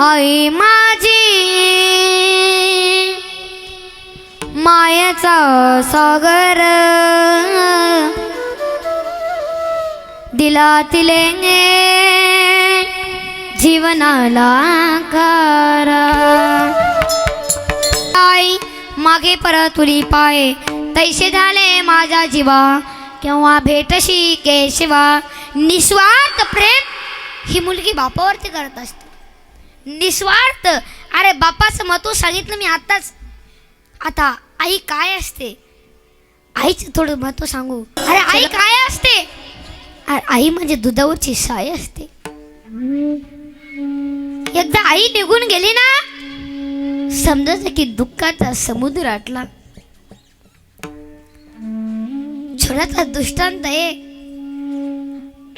आई माझी मायाचा सागर. दिला तिले जीवनाला कारा आई मागे परतुली पाय तैसे झाले माझा जीवा. केव्हा भेटशी केशवा निस्वार्थ प्रेम ही मुलगी बापावरती करत असते. निस्वार्थ. अरे बापाचं महत्त्व सांगितलं मी आताच आता आई काय असते? आईचं थोडं महत्त्व सांगू. अरे आई काय असते? अरे आई म्हणजे दुधावरची साय असते. एकदा आई निघून गेली ना समजायचं की दुःखाचा समुद्र आटला. छोट्याचा दृष्टांत आहे.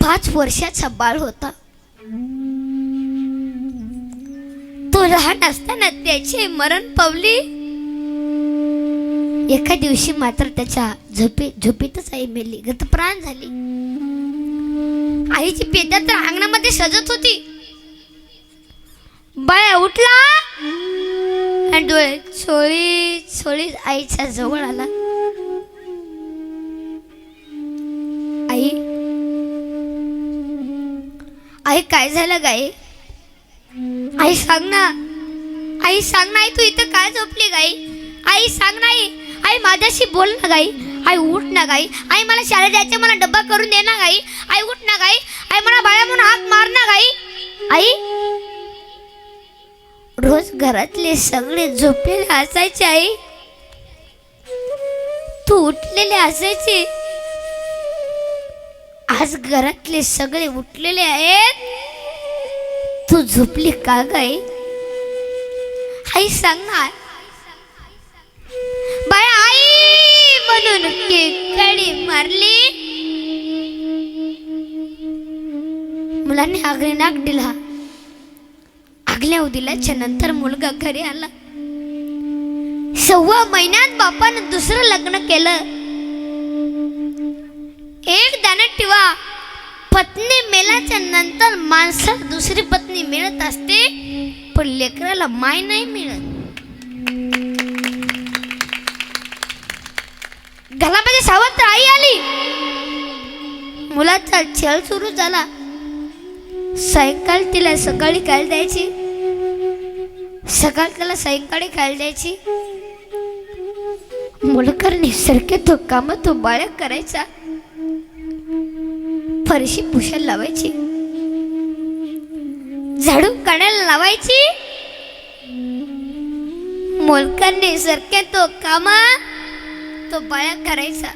पाच वर्षाचा बाळ होता. लहान असताना त्याचे मरण पावली. एका दिवशी मात्र त्याच्या झोपे झोपेतच आई मेली गतप्राण झाली. आईची पेदा तर अंगणामध्ये सजत होती. बाया उठला आणि डोळे चोळी चोळी आईच्या जवळ आला. आई आई काय झालं गाई? आई सांग ना. आई सांग ना आई तू इथं काय झोपली गाई? आई सांग नाही आई. माझ्याशी बोल ना गाई. आई उठ ना गाई. आई मला शाळेत जायचं मला डब्बा करून दे ना गाई. आई उठ ना गाई. आई मला बाळा म्हणून हाक मार ना गाई. आई रोज घरातले सगळे झोपलेले असायचे आई. तू उठलेले असायचे. आज घरातले सगळे उठलेले आहेत. तू झोपली का गाई आई सांग ना. बाळा आई म्हणून केकडी मारली. मुलांनी आगरी नाक दिला. आगल्या दिल्याच्या नंतर मुलगा घरी आला. सव्वा महिन्यात बापानं दुसरं लग्न केलं. एक दाना टिवा पत्नी मेल्याच्या नंतर माणसाला दुसरी पत्नी मिळत असते पण लेकराला माय नाही मिळत. घरामध्ये सावत्र आई आली. मुलाचा छळ सुरू झाला. सायंकाळ तिला सकाळी खायला द्यायची. सकाळ त्याला सायंकाळी खायला द्यायची. मुलकर निसर्गे तो काम तो बाळक करायचा. फरशी पुशायला लावायची. झाडू काढायला लावायची. मोलकांनी सरके तो कामा तो बाळा करायचा.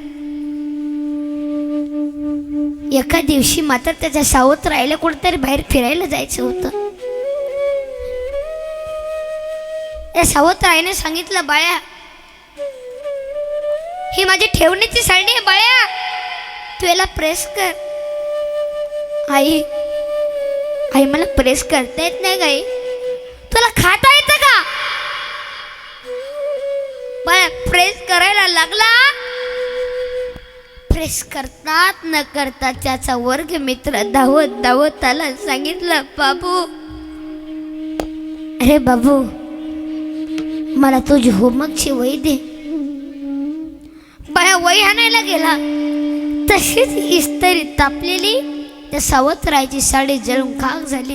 एका दिवशी मात्र त्याच्या सावत्र राहिला कुठेतरी बाहेर फिरायला जायचं होतं. या सावत्र आईने सांगितलं बाळ्या ही माझी ठेवणीची साडी आहे बाळ्या. तू याला प्रेस कर. आई आई मला प्रेस करता येत नाही गाई तुला खाता येतं का? बाळा प्रेस करायला लागला? प्रेस करतात न करता त्याचा वर्ग मित्र धावत धावत त्याला सांगितलं बाबू. अरे बाबू मला तुझी होमकची वही दे. बाया वही आणायला गेला. तशीच इस्तरी तापलेली त्या सावत्रायची साडी जळून खाक झाली.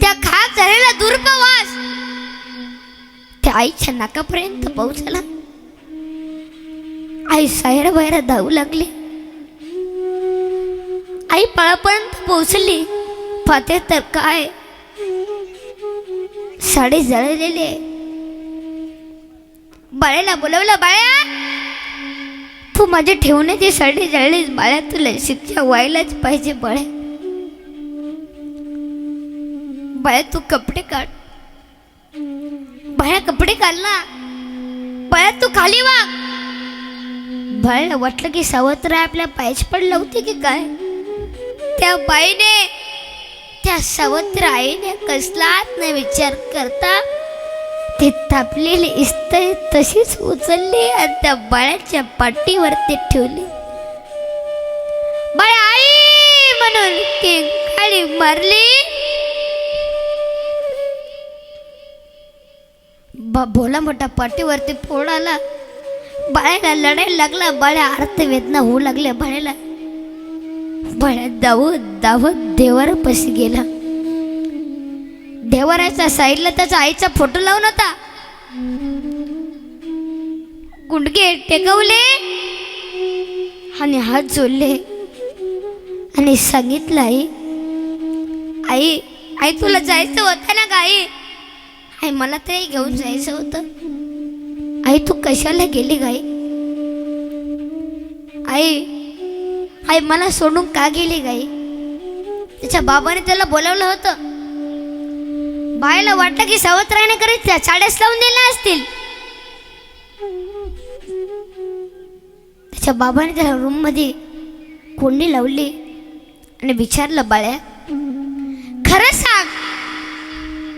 त्या खाक झालेला दुर्पवास त्या आईच्या नाकापर्यंत पोहोचला आई सायरा बाहेर धावू लागली. आई पळापर्यंत पोहोचली. पाहते तर काय? साडी जळलेली आहे. बाळ्याला बोलवलं बाळ्या तू माझे ठेवण्याची साडी जळलीस बाळ्या तुला शिक्षा व्हायलाच पाहिजे बाळ्या. बाळ्या तू कपडे काढ. बाळ्या कपडे काढला बाळ्या तू खाली वाग बाळ्याला वाटलं की सावत्र आपल्या पायच पडलं होती की काय? त्या बाईने त्या सावत्र आईने कसलाच नाही विचार करता ती थापलेली इस्त्री तशीच उचलली आणि त्या बाळाच्या पाठीवरती ठेवली. बाळा आई! म्हणून गाडी मारली. भोला मोठा पाठीवरती फोडाला बाळ्याला लढायला लागला. बाळ्या अर्थवेदना होऊ लागल्या. बाळ्याला बाळ्या दावत दावत पशी गेला. देवाराच्या साईडला त्याचा आईचा फोटो लावून होता. गुंडगे टेकवले आणि हात जोडले. आणि सांगितलं आई आई आई तुला जायचं होतं ना गाई आई? मला ते घेऊन जायचं होतं. आई तू कशाला गेली गाई आई? आई मला सोडून का गेली गाई त्याच्या बाबाने त्याला बोलावलं होतं. बायला वाटलं की सावत्राने करीत त्या चाळीस लावून दिल्या असतील त्याच्या बाबाने त्या रूममध्ये कोंडी लावली आणि विचारलं बाळ्या खरं सांग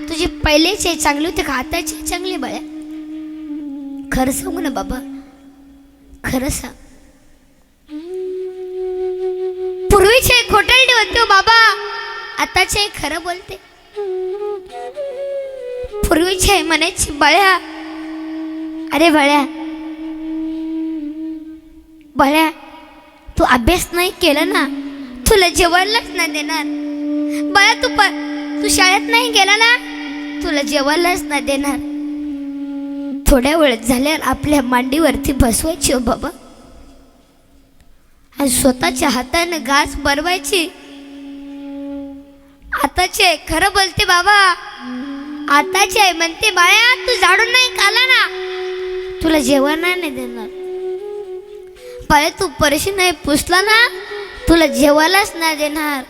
तुझी पहिलेचे चांगली होती का आताची चांगली बाळ्या? खरं सांगू ना बाबा खरं सांग. पूर्वीचे खोटलडे होते बाबा आताचे खरं बोलते. पूर्वीचे म्हणायची बळ्या अरे बळ्या. बळ्या तू अभ्यास नाही केला ना तुला जेवायलाच नाही देणार. बळ्या तू प तू शाळेत नाही गेला ना तुला जेवायलाच नाही देणार. थोड्या वेळ झाल्यावर आपल्या मांडीवरती बसवायची हो बाबा. आणि स्वतःच्या हाताने घास बनवायची आताचे खरं बोलते बाबा. आताची आहे म्हणते बाळ्या तू झाडून नाही खाला ना. तुला जेवण नाही देणार. बाळ्या तू परशी नाही पुसला ना तुला जेवायलाच नाही देणार.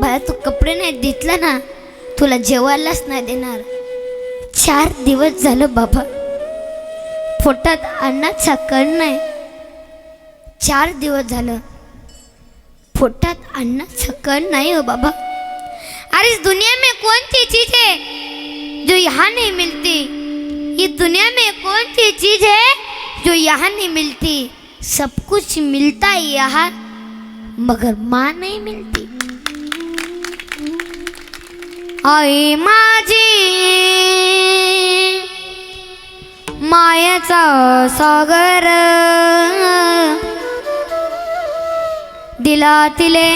बाया तू कपडे नाही धुतला ना तुला जेवायलाच नाही देणार. चार दिवस झालं बाबा पोटात अन्नाचा कण नाही. चार दिवस झालं पोटात अन्नाचा कण नाही हो बाबा. अरे इस दुनिया में कौन सी चीज है यहाँ नहीं मिलती ये दुनिया में कौन सी चीज है जो यहाँ नहीं मिलती? सब कुछ मिलता है यहाँ मगर माँ नहीं मिलती। आई माझी मायाचा सागर दिलातिले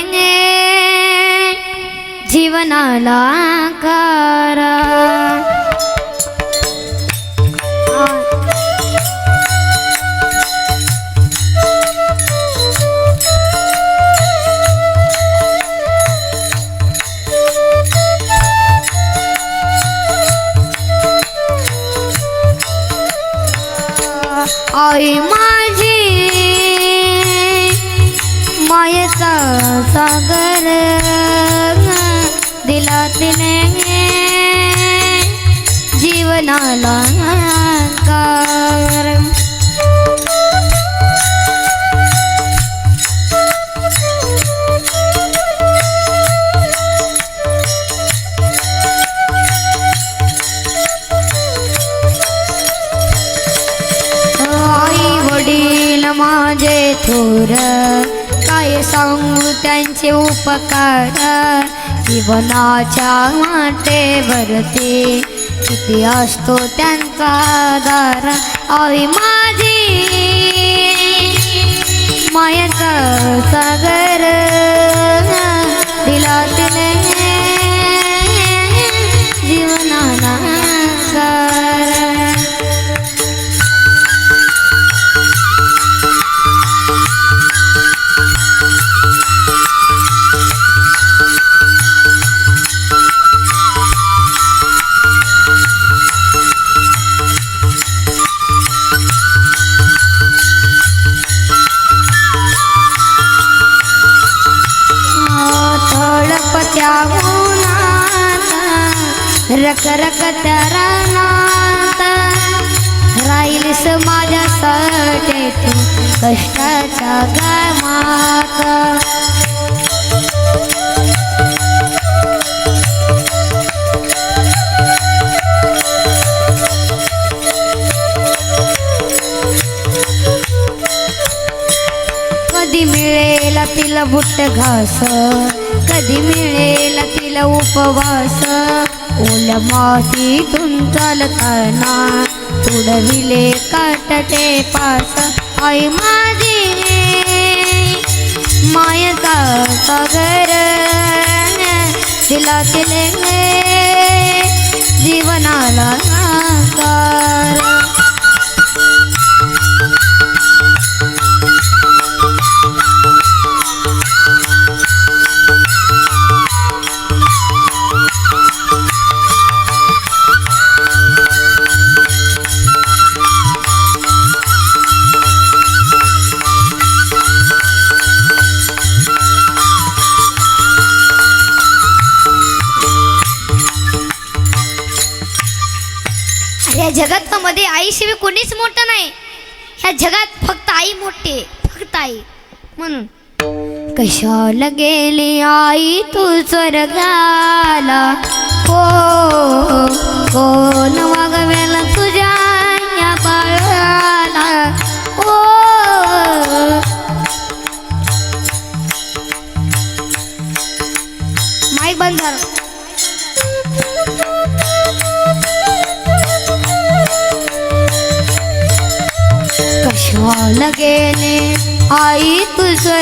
जीवनाला आकार. आई माझी मायेचा सागर. तिने जीवनाला कार वडील माझे थोर काय सांगू त्यांचे उपकार? जीवनाच्या वाटेवरती किती असतो त्यांचा आधार? आई माझी मायाचा सागर. रख रख त्या रानात राहीलस माझ्यासाठी तू कष्टाच्या गामात कधी मिळेल तिला बुट्ट घास कधी मिळेल तिला उपवास. ओल्या मातीतून चालताना उडविले काटते पास. आई माझी मायचा सागर. तिला तिले या जगातामध्ये आईशिवाय कोणीच मोठं नाही. ह्या जगात फक्त आई मोठी आहे फक्त आई. म्हणून कशाला गेली आई तू स्वर्गाला? हो कोण वागवेल?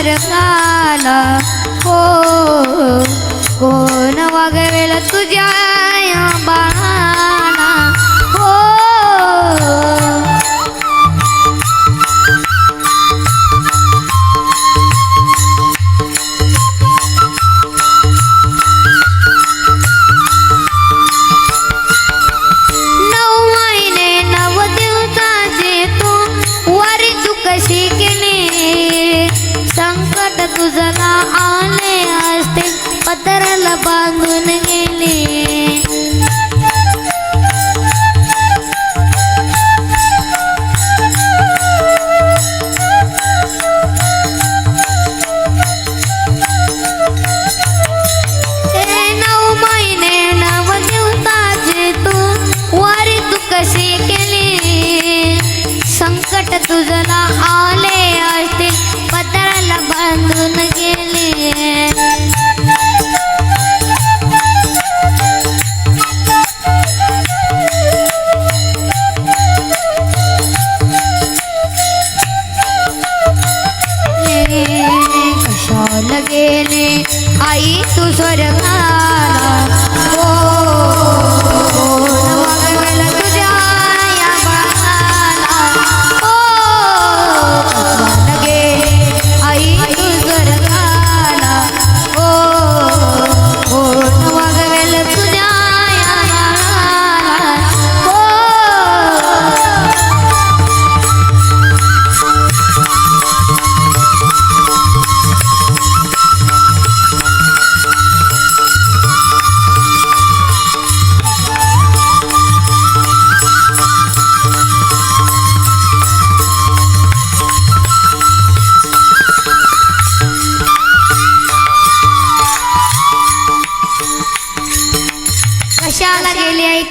तू हो, हो. कोण वागवेल तुझ्या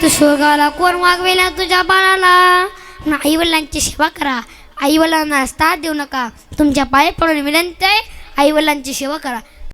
तू स्वर्गाला कोण वागवेला तुझ्या बाळाला? आई वडिलांची सेवा करा. आई वडिलांना साथ देऊ नका. तुमच्या पाय पडून विनंती आहे आई वडिलांची सेवा करा.